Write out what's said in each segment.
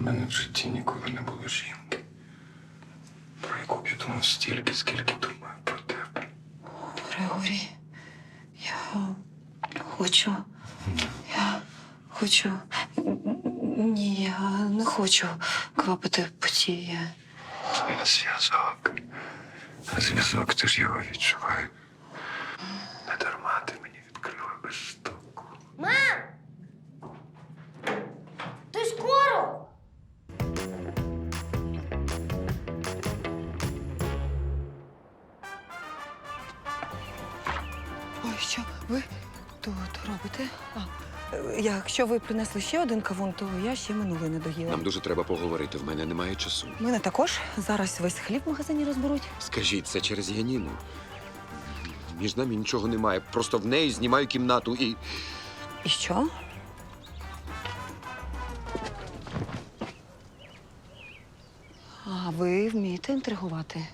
У мене в житті ніколи не було жінки, про яку б я думав стільки, скільки думаю про тебе. Григорій, я хочу. Я хочу. Хочу квапити потіє. А зв'язок. А зв'язок ти ж його відчуваєш. Не дарма ти мені відкрила без стуку. Ты скоро? Ой, що ви тут робите? А, якщо ви принесли ще один кавун, то я ще минулий не доїла. Нам дуже треба поговорити. В мене немає часу. Мене також зараз весь хліб в магазині розберуть. Скажіть, це через Яніну. Між нами нічого немає. Просто в неї знімаю кімнату і. І що? А ви вмієте інтригувати?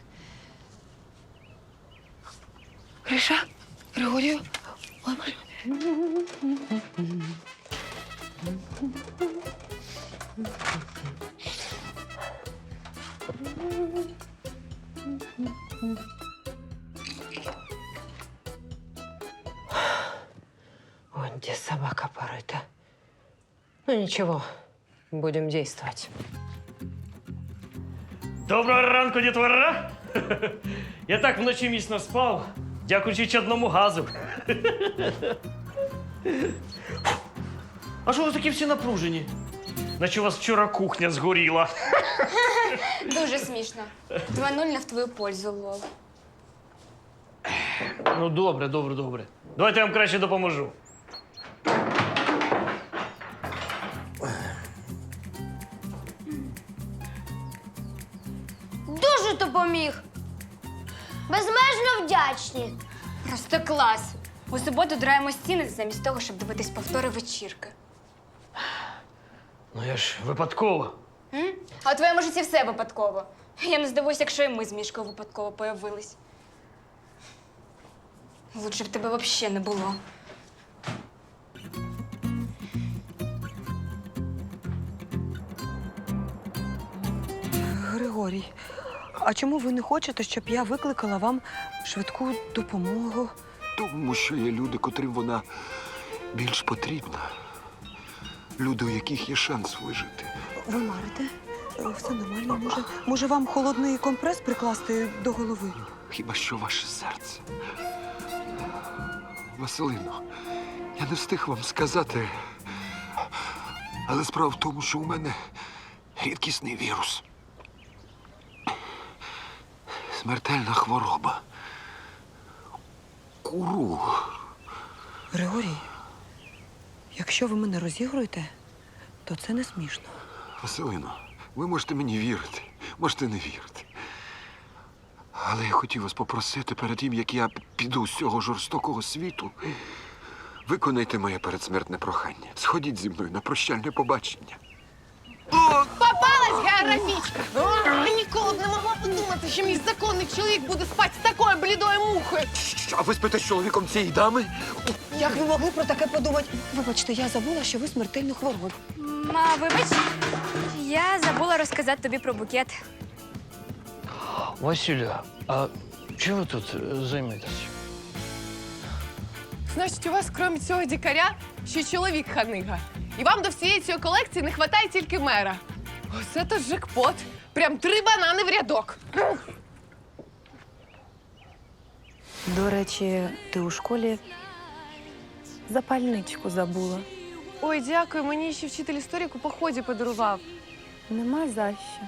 Гриша? Григорію? Ой, Вон где собака порыта. Ну ничего, будем действовать. Доброго ранку, дітвора! Я так вночі міцно спав, дякуючи чадному газу. А що ви такі всі напружені? Наче у вас вчора кухня згоріла. Дуже смішно. 2-0 не в твою пользу, Лол. Ну, добре, добре, добре. Давайте я вам краще допоможу. Дуже допоміг. Безмежно вдячні. Просто клас. У суботу драємо стіни замість того, щоб дивитись повтори вечірки. Ну я ж випадково. М? А у твоєму житті все випадково. Я не здивуюся, якщо і ми з Мішкою випадково появились. Лучше б тебе взагалі не було. Григорій, а чому ви не хочете, щоб я викликала вам швидку допомогу? Тому що є люди, котрим вона більш потрібна. Люди, у яких є шанс вижити. Ви марите? Все нормально. Може, може вам холодний компрес прикласти до голови? Хіба що ваше серце. Василино, я не встиг вам сказати. Але справа в тому, що у мене рідкісний вірус. Смертельна хвороба. Куру. Григорій, якщо ви мене розігруєте, то це не смішно. Василино, ви можете мені вірити, можете не вірити. Але я хотів вас попросити перед тим, як я піду з цього жорстокого світу. Виконайте моє передсмертне прохання. Сходіть зі мною на прощальне побачення. Попалась географічка. Я ніколи б не могла подумати, що мій законний чоловік буде спати з такою блідою мухою. А ви спите з чоловіком цієї дами? Як ви могли про таке подумати? Вибачте, я забула, що ви смертельно хворі. Ма, вибач, я забула розказати тобі про букет. Василя, а чого ви тут е? Значить, у вас, крім цього дікаря, ще чоловік ханига. І вам до всієї цієї колекції не вистачає тільки мера. Оце то джекпот. Прям три банани в рядок. До речі, ти у школі запальничку забула. Ой, дякую, мені ще вчитель історії по поході подарував. Нема за що.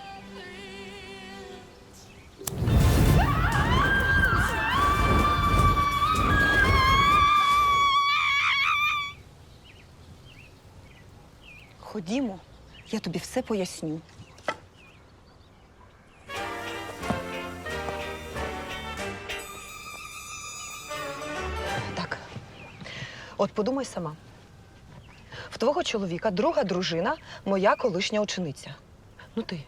Ходімо, я тобі все поясню. Так. От подумай сама. В твого чоловіка друга дружина, моя колишня учениця. Ну ти.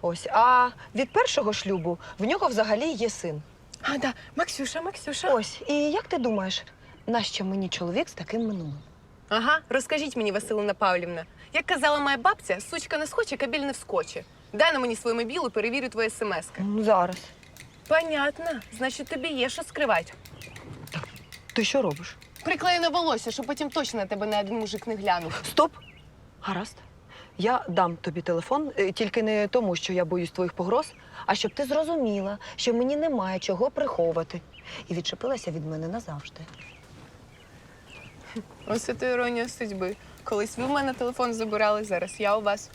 Ось. А від першого шлюбу в нього взагалі є син. А, да, Максюша, Максюша. Ось. І як ти думаєш, нащо мені чоловік з таким минулим? Ага, розкажіть мені, Василина Павлівна. Як казала моя бабця, сучка не схоче, кабель не вскоче. Дай на мені свою мобілу, перевірю твої смски. Ну, Зараз. Понятно. Значить, тобі є що скривати. Ти що робиш? Приклею на волосся, щоб потім точно на тебе не один мужик не глянув. Стоп! Гаразд. Я дам тобі телефон, е, тільки не тому, що я боюсь твоїх погроз, а щоб ти зрозуміла, що мені немає чого приховувати. І відчепилася від мене назавжди. Ось це іронія судьби. Колись ви в мене телефон забирали, зараз я у вас.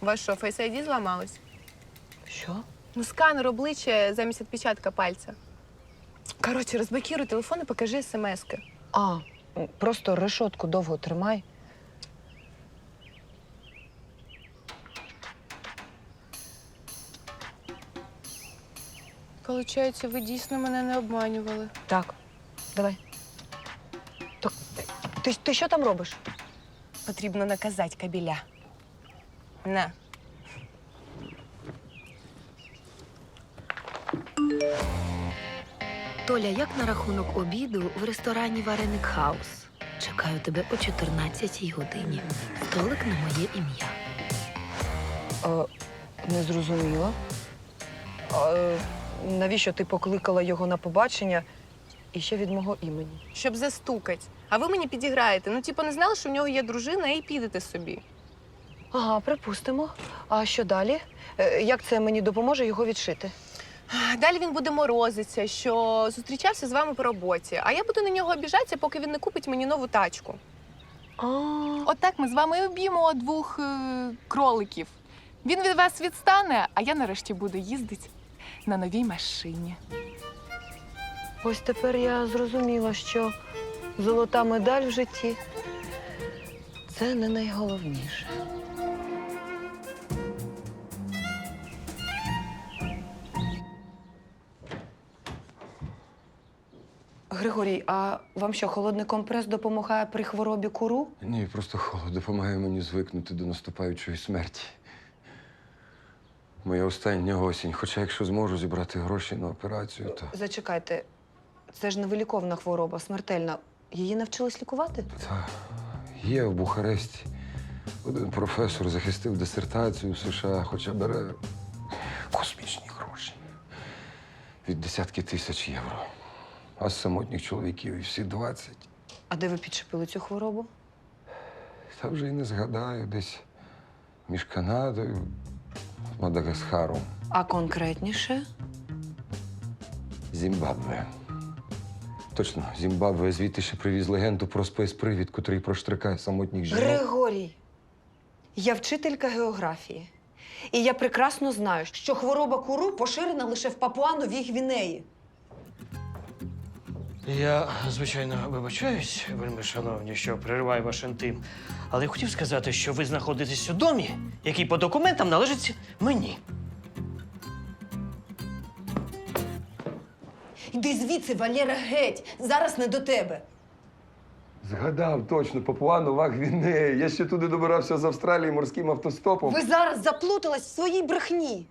У вас що, Face ID зламалось? Що? Ну, сканер обличчя замість відпечатка пальця. Коротше, розблокируй телефон і покажи смски. А, просто решотку довго тримай. Получається, ви дійсно мене не обманювали. Так, давай. Ти, ти що там робиш? Потрібно наказати кабіля. На. Толя, як на рахунок обіду в ресторані Вареник Хаус? Чекаю тебе о 14-й годині. Столик на моє ім'я. Е, не зрозуміла. Е, навіщо ти покликала його на побачення і ще від мого імені? Щоб застукать. А ви мені підіграєте. Ну, типу, не знали, що в нього є дружина, і підете собі. Ага, припустимо. А що далі? Е, як це мені допоможе його відшити? Далі він буде морозитися, що зустрічався з вами по роботі. А я буду на нього обіжатися, поки він не купить мені нову тачку. А, Отак ми з вами і об'ємо двох е, кроликів. Він від вас відстане, а я нарешті буду їздити на новій машині. Ось тепер я зрозуміла, що золота медаль в житті це не найголовніше. Григорій, а вам що, холодний компрес допомагає при хворобі куру? Ні, просто холод допомагає мені звикнути до наступаючої смерті. Моя остання осінь. Хоча якщо зможу зібрати гроші на операцію, то. Зачекайте, це ж невиліковна хвороба, смертельна. Її навчились лікувати? Та є в Бухаресті. Один професор захистив дисертацію в США, хоча бере космічні гроші. Від десятки тисяч євро. А з самотніх чоловіків і всі 20. А де ви підчепили цю хворобу? Та вже й не згадаю, десь між Канадою, Мадагаскаром, А конкретніше? Зімбабве. Точно, Зімбабве звідти ще привіз легенду про спецпривід, котрий проштрикає самотніх жінок. Григорій, я вчителька географії. І я прекрасно знаю, що хвороба куру поширена лише в Папуа-Новій Гвінеї. Я, звичайно, вибачаюсь, вельми шановні, що перериваю ваш інтим. Але я хотів сказати, що ви знаходитесь у домі, який по документам належить мені. Йди звідси, Валера, геть! Зараз не до тебе. Згадав точно, Папуа Нова Гвінея. Я ще туди добирався з Австралії морським автостопом. Ви зараз заплутались в своїй брехні.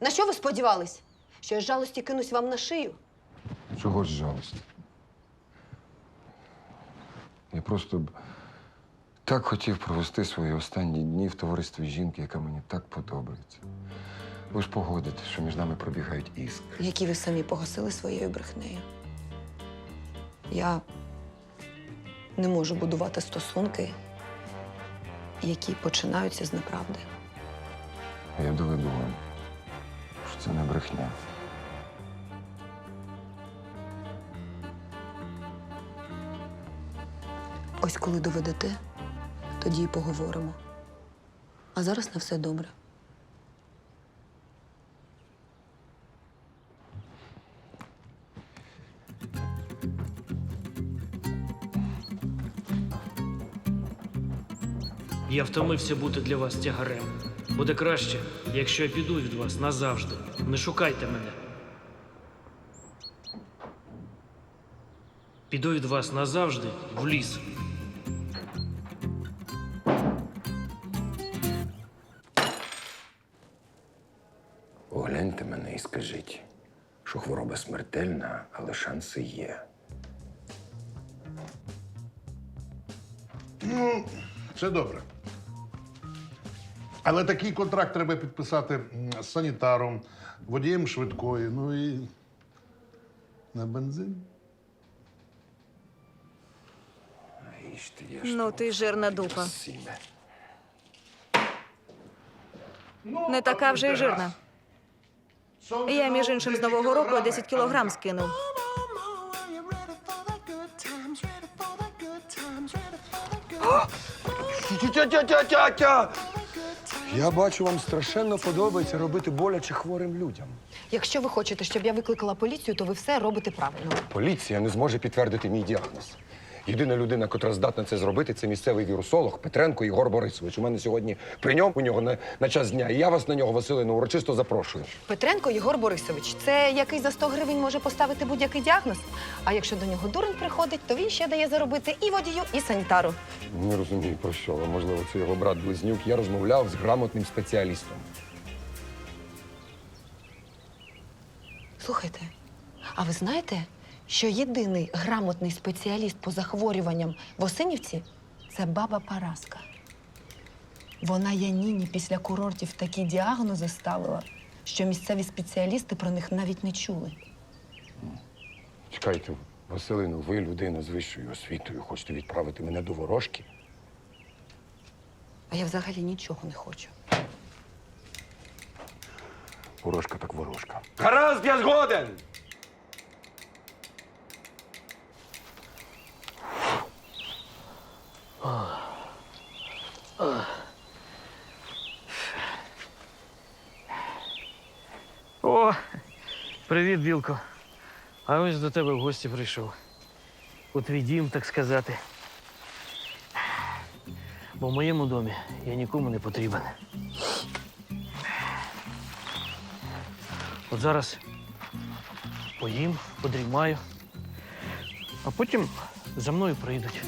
На що ви сподівались? Що я з жалості кинусь вам на шию? Чого ж жалості? Я просто б так хотів провести свої останні дні в товаристві жінки, яка мені так подобається. Ви ж погодите, що між нами пробігають іскри. Які ви самі погасили своєю брехнею. Я не можу будувати стосунки, які починаються з неправди. Я доведу вам, що це не брехня. Ось коли доведете, тоді й поговоримо. А зараз на все добре. Я втомився бути для вас тягарем. Буде краще, якщо я піду від вас назавжди. Не шукайте мене. піду від вас назавжди в ліс. Огляньте мене і скажіть, що хвороба смертельна, але шанси є. Ну, це добре. Але такий контракт треба підписати з санітаром, водієм швидкої, ну і на бензин. Ну, ти жирна дупа. Не така вже й жирна. Я, між іншим, з нового року 10 кілограм скинув. Тя-тя-тя-тя-тя! Я бачу, вам страшенно подобається робити боляче хворим людям. Якщо ви хочете, щоб я викликала поліцію, то ви все робите правильно. Поліція не зможе підтвердити мій діагноз. Єдина людина, котра здатна це зробити, це місцевий вірусолог Петренко Ігор Борисович. У мене сьогодні при ньому у нього на, на час дня. І я вас на нього, Василину, урочисто запрошую. Петренко Єгор Борисович, це який за 100 гривень може поставити будь-який діагноз. А якщо до нього дурень приходить, то він ще дає заробити і водію, і санітару. Не розумію про що, але можливо, це його брат близнюк. Я розмовляв з грамотним спеціалістом. Слухайте, а ви знаєте, що єдиний грамотний спеціаліст по захворюванням в Осинівці це баба Параска. Вона Яніні після курортів такі діагнози ставила, що місцеві спеціалісти про них навіть не чули. Чекайте, Василину, ви людина з вищою освітою. Хочете відправити мене до ворожки? А я взагалі нічого не хочу. Ворожка так ворожка. Гаразд, я згоден! О, привіт, Білко. А ось до тебе в гості прийшов. У твій дім, так сказати. Бо в моєму домі я нікому не потрібен. От зараз поїм, подрімаю, а потім за мною прийдуть.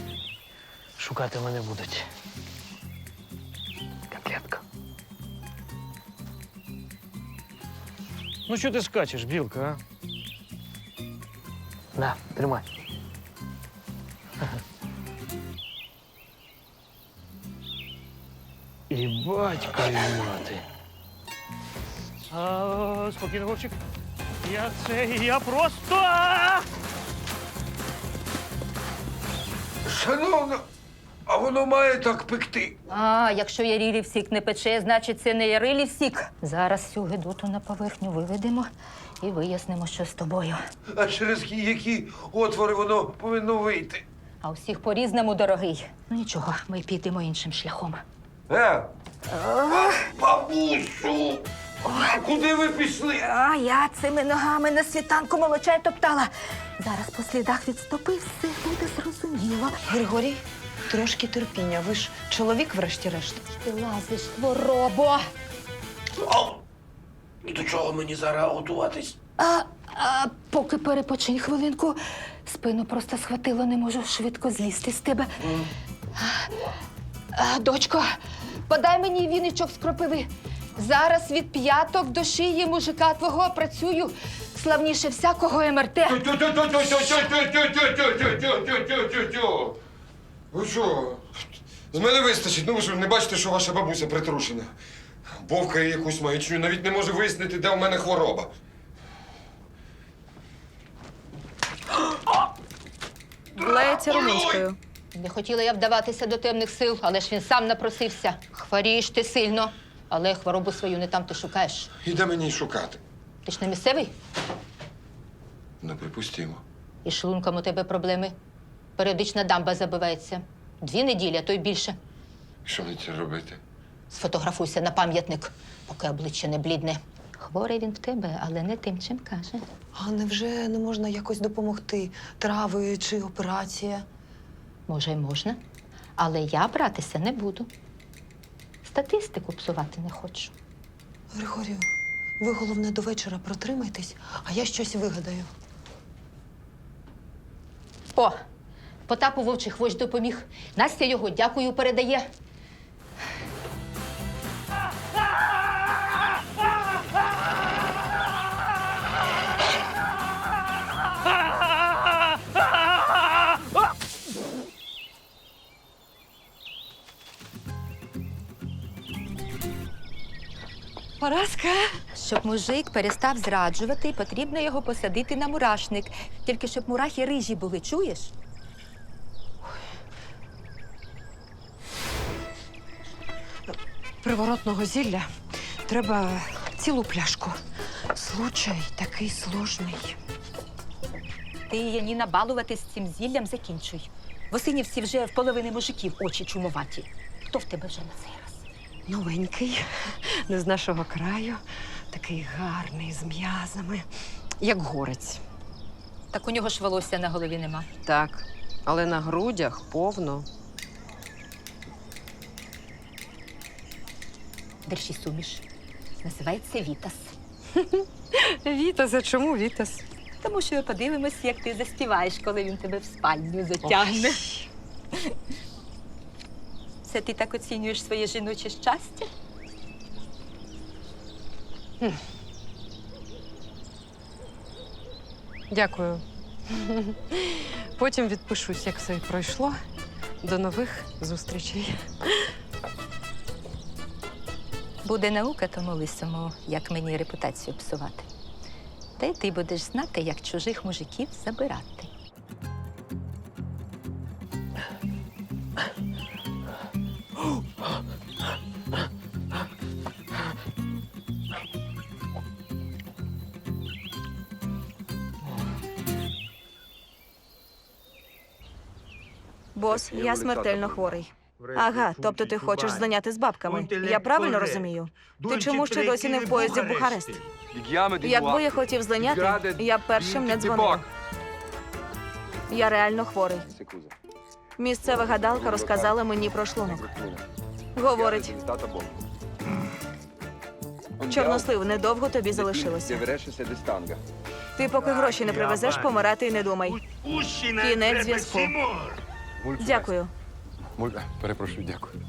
Шукати мене будуть. Котлетка. Ну, що ти скачеш, білка, а? На, тримай. І батько, і мати. А, спокійно, Вовчик. Я це, я просто. Шановна, воно має так пекти. А, якщо ярілів сік не пече, значить це не ярилів сік. Зараз всю гидоту на поверхню виведемо і вияснимо, що з тобою. А через які отвори воно повинно вийти? А усіх по-різному, дорогий. Ну нічого, ми підемо іншим шляхом. Е? Бабусю! А куди ви пішли? А я цими ногами на світанку молочай топтала. Зараз по слідах відступи, все буде зрозуміло. Григорій, трошки терпіння. Ви ж чоловік, врешті-решт. Ти лазиш, хворобо. І до чого мені зараз готуватись? А, а поки перепочинь хвилинку, спину просто схватило, не можу швидко злізти з тебе. А, дочко, подай мені віничок з кропиви. Зараз від п'яток до шиї мужика твого працюю славніше всякого МРТ. Тю-тю-тю-тю-тю-тю-тю-тю-тю-тю-тю-тю-тю. Ви що? З мене вистачить. Ну ви що, не бачите, що ваша бабуся притрушена? Бовкає якусь маячню, навіть не може вияснити, де в мене хвороба. Лається румунською. Не хотіла я вдаватися до темних сил, але ж він сам напросився. Хворієш ти сильно, але хворобу свою не там ти шукаєш. І де мені шукати? Ти ж не місцевий? Ну, припустимо. І шлунком у тебе проблеми. Періодична дамба забивається. Дві неділі, а то й більше. Що мені це робити? Сфотографуйся на пам'ятник, поки обличчя не блідне. Хворий він в тебе, але не тим, чим каже. А невже не можна якось допомогти? Трави чи операція? Може, й можна, але я братися не буду. Статистику псувати не хочу. Григорію, ви головне до вечора протримайтесь, а я щось вигадаю. О, Потапу вовчий хвощ допоміг. Настя його дякую передає. Поразка. Щоб мужик перестав зраджувати, потрібно його посадити на мурашник. Тільки щоб мурахи рижі були, чуєш? Приворотного зілля треба цілу пляшку. Случай такий сложний. Ти Яніна балувати з цим зіллям закінчуй. В Осинівці вже в половини мужиків очі чумуваті. Хто в тебе вже на цей раз? Новенький, не з нашого краю, такий гарний, з м'язами, як горець. Так у нього ж волосся на голові нема. Так, але на грудях повно. Держи суміш. Називається Вітас. Вітас, а чому Вітас? Тому що ми подивимось, як ти заспіваєш, коли він тебе в спальню затягне. Це ти так оцінюєш своє жіноче щастя? Дякую. Потім відпишусь, як все пройшло. До нових зустрічей. Буде наука тому лисому, як мені репутацію псувати. Та й ти будеш знати, як чужих мужиків забирати. Бос, я смертельно хворий. Ага, тобто ти хочеш зайняти з бабками. Я правильно розумію? Ти чому ще досі не в поїзді в Бухарест? Якби я хотів зайняти, я б першим не дзвонив. Я реально хворий. Місцева гадалка розказала мені про шлунок. Говорить, чорнослив недовго тобі залишилося. Ти поки гроші не привезеш, помирати й не думай. Кінець зв'язку. Дякую. Мулька, перепрошую, дякую.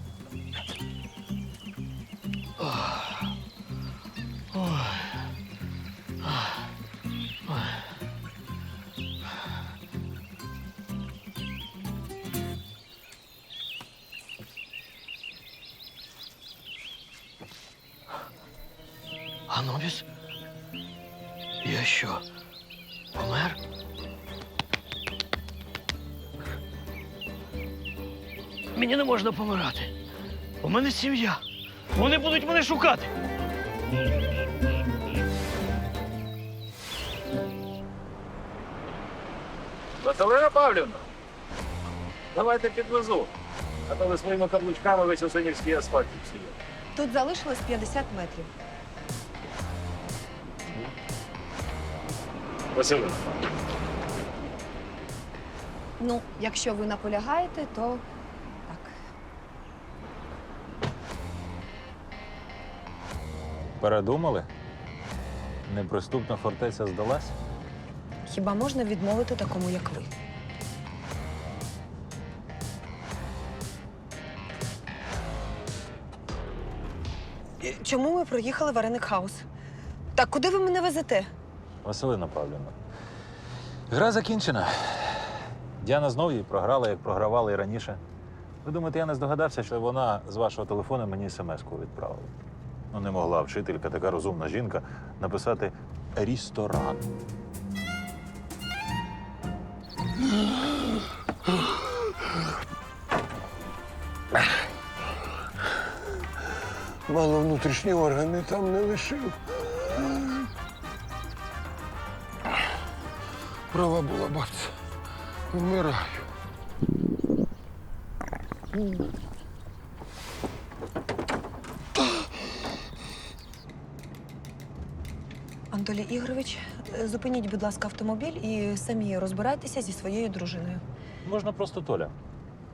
Анубіс? Я що? Помер? Мені не можна помирати. У мене сім'я. Вони будуть мене шукати. Василина Павлівна, давайте підвезу. А то ви своїми каблучками весь Осинівський асфальт всіє. Тут залишилось 50 метрів. Василина. Ну, якщо ви наполягаєте, то Передумали? Неприступна фортеця здалась? Хіба можна відмовити такому, як ви? Чому ми проїхали Вареник Хаус? Так куди ви мене везете? Василина Павлівна. Гра закінчена. Діана знов її програла, як програвала і раніше. Ви думаєте, я не здогадався, що вона з вашого телефону мені смс-ку відправила. Ну, не могла вчителька, така розумна жінка, написати ресторан. Мало внутрішні органи там не лишив. Права була бабця. Вмираю. Анатолій Ігорович, зупиніть, будь ласка, автомобіль і самі розбирайтеся зі своєю дружиною. Можна просто Толя.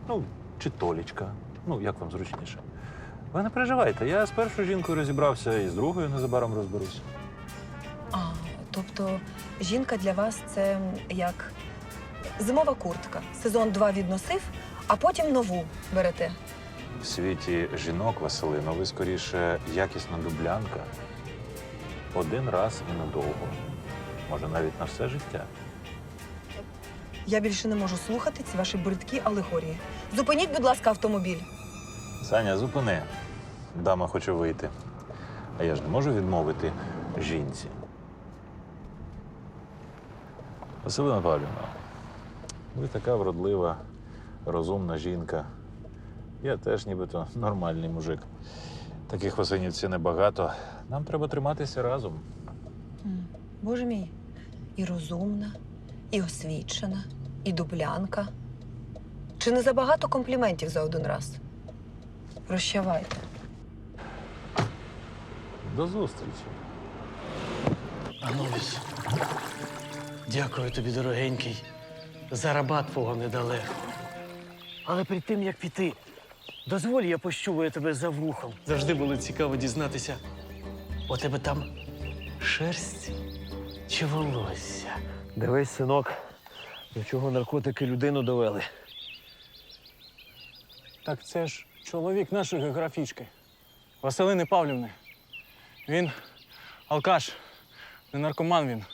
Ну, чи Толічка. Ну, як вам зручніше. Ви не переживайте, я з першою жінкою розібрався і з другою незабаром розберусь. А, тобто жінка для вас це як Зимова куртка. Сезон 2 відносив, а потім нову берете. В світі жінок, Василино, ви скоріше якісна дублянка. Один раз і надовго. Може, навіть на все життя. Я більше не можу слухати ці ваші бридкі алегорії. Зупиніть, будь ласка, автомобіль. Саня, зупини. Дама хоче вийти. А я ж не можу відмовити жінці. Василина Павлівна, ви така вродлива, розумна жінка. Я теж нібито нормальний мужик. Таких васинівців небагато. Нам треба триматися разом. Боже мій, і розумна, і освічена, і дублянка. Чи не забагато компліментів за один раз? Прощавайте. До зустрічі. Анубіс, дякую тобі, дорогенький, за рабат твого недалеко. Але перед тим, як піти, дозволь, я пощуваю тебе за вухом. Завжди було цікаво дізнатися. У тебе там шерсть чи волосся? Дивись, синок, до чого наркотики людину довели. Так це ж чоловік нашої географічки. Василини Павлівни. Він алкаш, не наркоман він.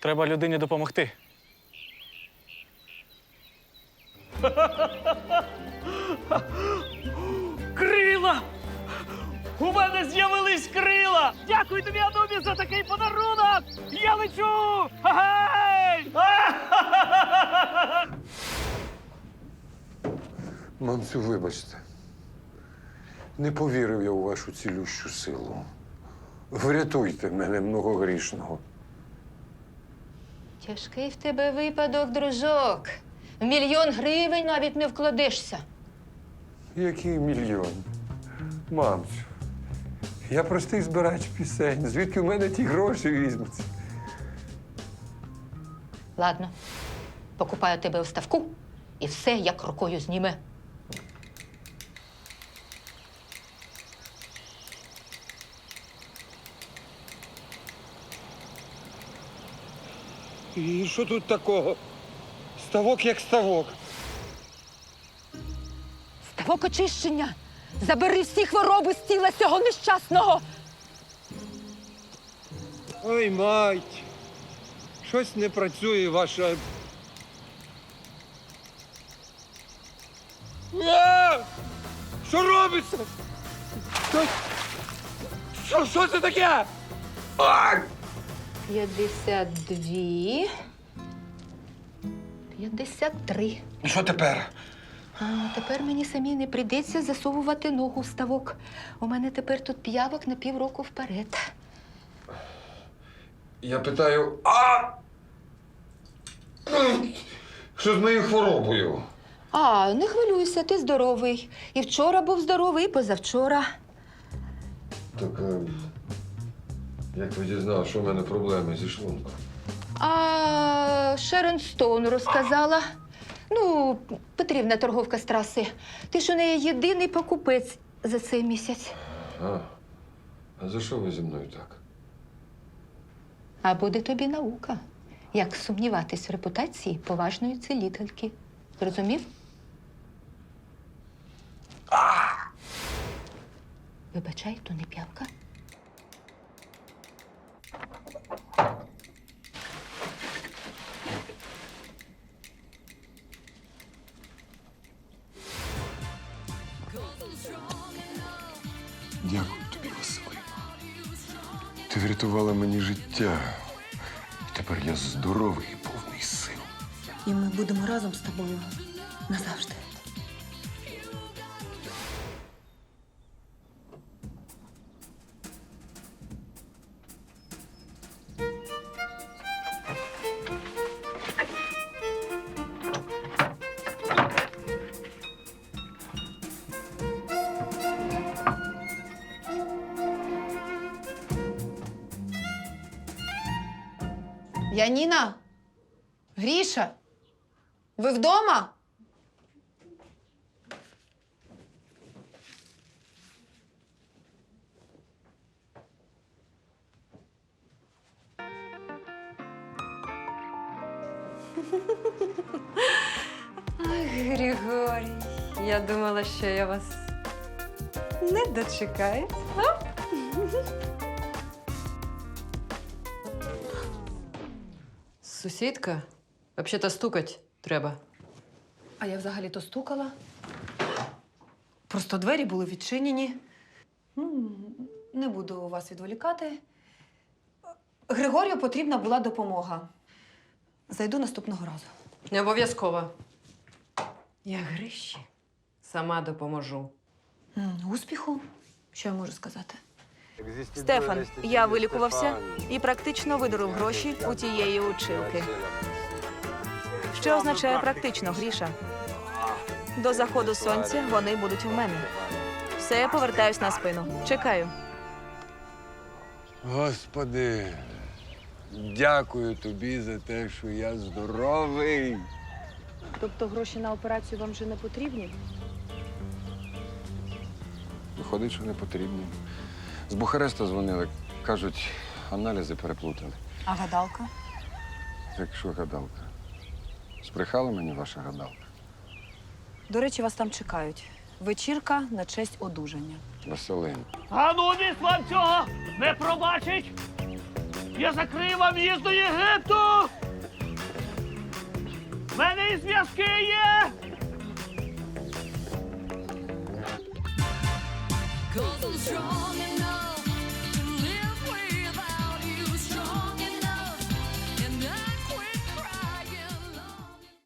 Треба людині допомогти. Крила! У мене з'явились крила! Дякую тобі, Анубіс, за такий подарунок! Я лечу! Гей! Мамцю, вибачте. Не повірив я у вашу цілющу силу. Врятуйте мене многогрішного. Тяжкий в тебе випадок, дружок. В мільйон гривень навіть не вкладешся. Який мільйон? Мамцю, я простий збирач пісень. Звідки в мене ті гроші візьмуться? Ладно, покупаю тебе у ставку, і все як рукою зніме. І що тут такого? Ставок як ставок. Ставок очищення! Забери всі хвороби з тіла цього нещасного! Ой, мать! Щось не працює ваша. А! Що робиться? Що, що, що це таке? А! 52. 53. І що тепер? Тепер мені самі не прийдеться засовувати ногу в ставок. У мене тепер тут п'явок на півроку вперед. Я питаю, а? Що з моєю хворобою? А, не хвилюйся, ти здоровий. І вчора був здоровий, і позавчора. Так, е, як ви дізналися, що в мене проблеми зі шлунком? А Шерон Стоун розказала. Ну, Петрівна торговка з траси. Ти ж у неї єдиний покупець за цей місяць. А, а за що ви зі мною так? А буде тобі наука, як сумніватись в репутації поважної цілительки. Зрозумів? Вибачай, то не п'явка. Врятувала мені життя. Тепер я здоровий і повний сил. І ми будемо разом з тобою назавжди. Вас не дочекаю. А? Сусідка, взагалі-то стукать треба. А я взагалі-то стукала. Просто двері були відчинені. Ну, не буду вас відволікати. Григорію потрібна була допомога. Зайду наступного разу. Не обов'язково. Я Гриші сама допоможу. М, Успіху? Що я можу сказати? Стефан, я вилікувався і практично видурив гроші у тієї училки. Що означає практично, Гріша? До заходу сонця вони будуть у мене. Все, я повертаюсь на спину. Чекаю. Господи, дякую тобі за те, що я здоровий. Тобто гроші на операцію вам вже не потрібні? Виходить, що не потрібні. З Бухареста дзвонили. Кажуть, аналізи переплутали. А гадалка? Так що гадалка? Збрехала мені ваша гадалка? До речі, вас там чекають. Вечірка на честь одужання. Василин. А ну ніс вам цього не пробачить! Я закрив вам в'їзд до Єгипту! В мене і зв'язки є! goes on strong